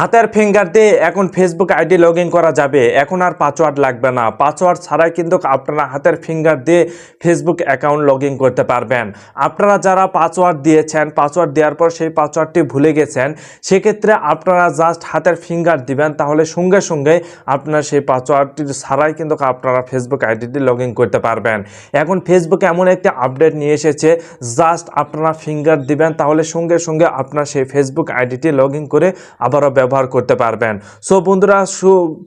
হাতের ফিঙ্গার দিয়ে এখন ফেসবুক আইডি লগ করা যাবে। এখন আর পাসওয়ার্ড লাগবে না। পাসওয়ার্ড ছাড়াই কিন্তু আপনারা হাতের ফিঙ্গার দিয়ে ফেসবুক অ্যাকাউন্ট লগ করতে পারবেন। আপনারা যারা পাসওয়ার্ড দিয়েছেন পাসওয়ার্ড দেওয়ার পর সেই পাসওয়ার্ডটি ভুলে গেছেন, সেক্ষেত্রে আপনারা জাস্ট হাতের ফিঙ্গার দিবেন, তাহলে সঙ্গে সঙ্গে আপনার সেই পাসওয়ার্ডটি ছাড়াই কিন্তু আপনারা ফেসবুক আইডিটি লগ করতে পারবেন। এখন ফেসবুক এমন একটি আপডেট নিয়ে এসেছে জাস্ট আপনারা ফিঙ্গার দিবেন, তাহলে সঙ্গে সঙ্গে আপনার সেই ফেসবুক আইডিটি লগ করে আবারও ব্যবহার করতে পারবেন। সো বন্ধুরা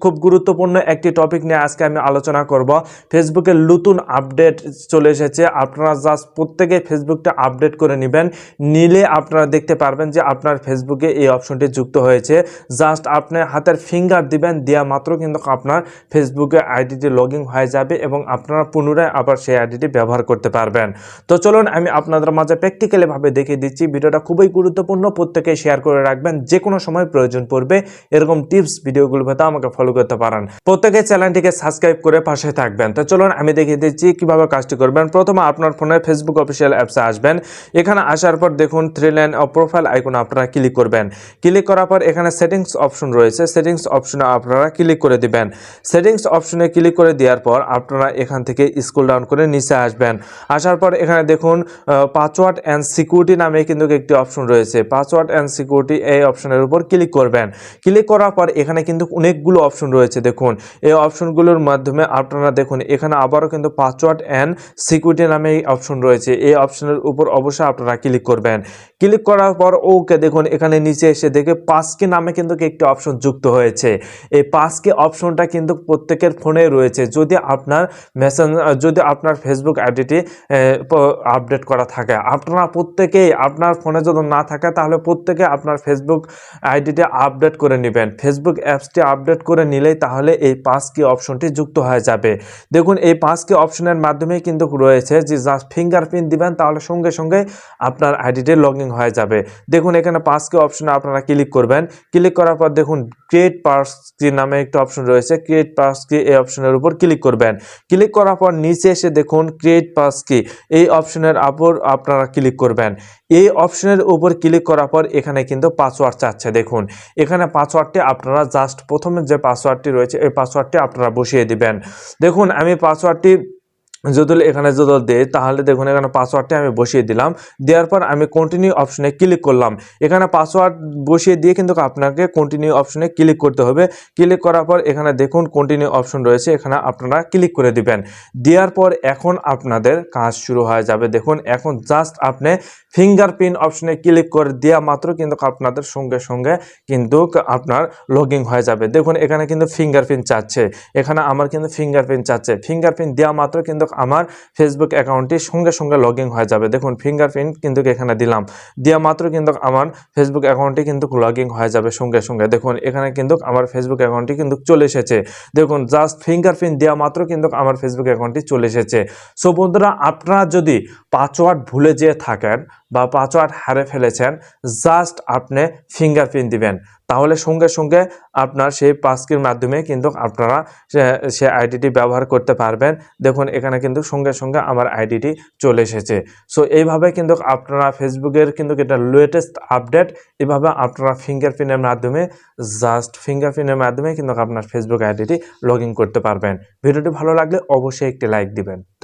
খুব গুরুত্বপূর্ণ একটি টপিক নিয়ে আজকে আমি আলোচনা করব। ফেসবুকের নতুন আপডেট চলে এসেছে। আপনারা জাস্ট প্রত্যেকে ফেসবুকটা আপডেট করে নেবেন। নিলে আপনারা দেখতে পারবেন যে আপনার ফেসবুকে এই অপশনটি যুক্ত হয়েছে। জাস্ট আপনি হাতের ফিঙ্গার দিবেন দেওয়া মাত্র কিন্তু আপনার ফেসবুকে আইডিটি লগ হয়ে যাবে এবং আপনারা পুনরায় আবার সেই আইডিটি ব্যবহার করতে পারবেন। তো চলুন, আমি আপনাদের মাঝে প্র্যাকটিক্যালি ভাবে দেখিয়ে দিচ্ছি। ভিডিওটা খুবই গুরুত্বপূর্ণ। প্রত্যেকে শেয়ার করে রাখবেন। যে কোনো সময় প্রয়োজন পড়বে এরকম টিপস ভিডিওগুলো পেতে আমাকে ফলো করতে পারেন। প্রত্যেকে চ্যানেলটিকে সাবস্ক্রাইব করে পাশে থাকবেন। তো চলুন, আমি দেখিয়ে দিচ্ছি কীভাবে কাজটি করবেন। প্রথমে আপনার ফোনে ফেসবুক অফিসিয়াল অ্যাপসে আসবেন। এখানে আসার পর দেখুন থ্রি লাইন প্রোফাইল আইকনে আপনারা ক্লিক করবেন। ক্লিক করার পর এখানে সেটিংস অপশন রয়েছে। সেটিংস অপশনে আপনারা ক্লিক করে দিবেন। সেটিংস অপশনে ক্লিক করে দেওয়ার পর আপনারা এখান থেকে স্কুল ডাউন করে নিচে আসবেন। আসার পর এখানে দেখুন পাসওয়ার্ড অ্যান্ড সিকিউরিটি নামে কিন্তু একটি অপশন রয়েছে। পাসওয়ার্ড অ্যান্ড সিকিউরিটি এই অপশনের উপর ক্লিক করবেন। ক্লিক করার পর এখানে কিন্তু অনেকগুলো অপশন রয়েছে, দেখুন। এই অপশনগুলোর মাধ্যমে আপনারা দেখুন, এখানে আবারও কিন্তু পাসওয়ার্ড অ্যান্ড সিকিউরিটি নামে এই অপশন রয়েছে। এই অপশনের উপর অবশ্যই আপনারা ক্লিক করবেন। ক্লিক করার পর ওকে দেখুন, এখানে নিচে এসে দেখে পাসকে নামে কিন্তু একটি অপশন যুক্ত হয়েছে। এই পাসকে অপশনটা কিন্তু প্রত্যেকের ফোনে রয়েছে। যদি আপনার মেসেঞ্জ যদি আপনার ফেসবুক আইডিটি আপডেট করা থাকে। আপনারা প্রত্যেকেই, আপনার ফোনে যদি না থাকে, তাহলে প্রত্যেকে আপনার ফেসবুক আইডিটি আপডেট করে নেবেন। ফেসবুক অ্যাপসটি আপডেট করে নিলেই তাহলে এই পাঁচ কি অপশনটি যুক্ত হয়ে যাবে। দেখুন, এই পাঁচ কি অপশনের মাধ্যমে কিন্তু রয়েছে যে জাস্ট ফিঙ্গারপ্রিন্ট দিবেন, তাহলে সঙ্গে সঙ্গে আপনার আইডিটি লগ হয়ে যাবে। দেখুন, এখানে পাস কি অপশনে আপনারা ক্লিক করবেন। ক্লিক করার পর দেখুন ক্রিয়েট পাস কি নামে একটা অপশন রয়েছে। ক্রিয়েট পাস কি এই অপশনের উপর ক্লিক করবেন। ক্লিক করার পর নিচে এসে দেখুন ক্রিয়েট পাস কি এই অপশনের উপর আপনারা ক্লিক করবেন। এই অপশনের উপর ক্লিক করার পর এখানে কিন্তু পাসওয়ার্ড চাচ্ছে। দেখুন এখানে পাসওয়ার্ডটি আপনারা জাস্ট প্রথমে যে পাসওয়ার্ডটি রয়েছে, এই পাসওয়ার্ডটি আপনারা বসিয়ে দিবেন। দেখুন, আমি পাসওয়ার্ডটি যদি এখানে যদি দেয় তাহলে দেখুন এখানে পাসওয়ার্ডটি আমি বসিয়ে দিলাম। দেওয়ার পর আমি কন্টিনিউ অপশনে ক্লিক করলাম। এখানে পাসওয়ার্ড বসিয়ে দিয়ে কিন্তু আপনাকে কন্টিনিউ অপশনে ক্লিক করতে হবে। ক্লিক করার পর এখানে দেখুন কন্টিনিউ অপশন রয়েছে, এখানে আপনারা ক্লিক করে দিবেন। দেওয়ার পর এখন আপনাদের কাজ শুরু হয়ে যাবে। দেখুন, এখন জাস্ট আপনি ফিঙ্গারপ্রিন্ট অপশনে ক্লিক করে দেওয়া মাত্র কিন্তু আপনাদের সঙ্গে সঙ্গে কিন্তু আপনার লগিং হয়ে যাবে। দেখুন, এখানে কিন্তু ফিঙ্গারপ্রিন্ট চাচ্ছে। এখানে আমার কিন্তু ফিঙ্গারপ্রিন্ট চাচ্ছে। ফিঙ্গারপ্রিন্ট দেওয়া মাত্র কিন্তু আমার ফেসবুক অ্যাকাউন্টটি সঙ্গে সঙ্গে লগ হয়ে যাবে। দেখুন ফিঙ্গারপ্রিন্ট কিন্তু এখানে দিলাম। দেওয়া মাত্র কিন্তু আমার ফেসবুক অ্যাকাউন্টটি কিন্তু লগ হয়ে যাবে সঙ্গে সঙ্গে। দেখুন, এখানে কিন্তু আমার ফেসবুক অ্যাকাউন্টটি কিন্তু চলে এসেছে। দেখুন জাস্ট ফিঙ্গারপ্রিন্ট দেওয়া মাত্র কিন্তু আমার ফেসবুক অ্যাকাউন্টটি চলে এসেছে। সো বন্ধুরা, আপনারা যদি পাসওয়ার্ড ভুলে যেয়ে থাকেন বা পাসওয়ার্ড হারে ফেলেছেন, জাস্ট আপনি ফিঙ্গারপ্রিন্ট দিবেন। তাহলে সঙ্গে সঙ্গে আপনার সেই পাসকির মাধ্যমে কিন্তু আপনারা সে- আইডিটি ব্যবহার করতে পারবেন। দেখুন, এখানে কিন্তু সঙ্গে সঙ্গে আমার আইডিটি চলে এসেছে। সো এইভাবে কিন্তু আপনারা ফেসবুকের কিন্তু এটা লেটেস্ট আপডেট এভাবে আপনারা ফিঙ্গারপ্রিন্টের মাধ্যমে, জাস্ট ফিঙ্গারপ্রিন্টের মাধ্যমে কিন্তু আপনার ফেসবুক আইডিটি লগ করতে পারবেন। ভিডিওটি ভালো লাগলে অবশ্যই একটি লাইক দিবেন।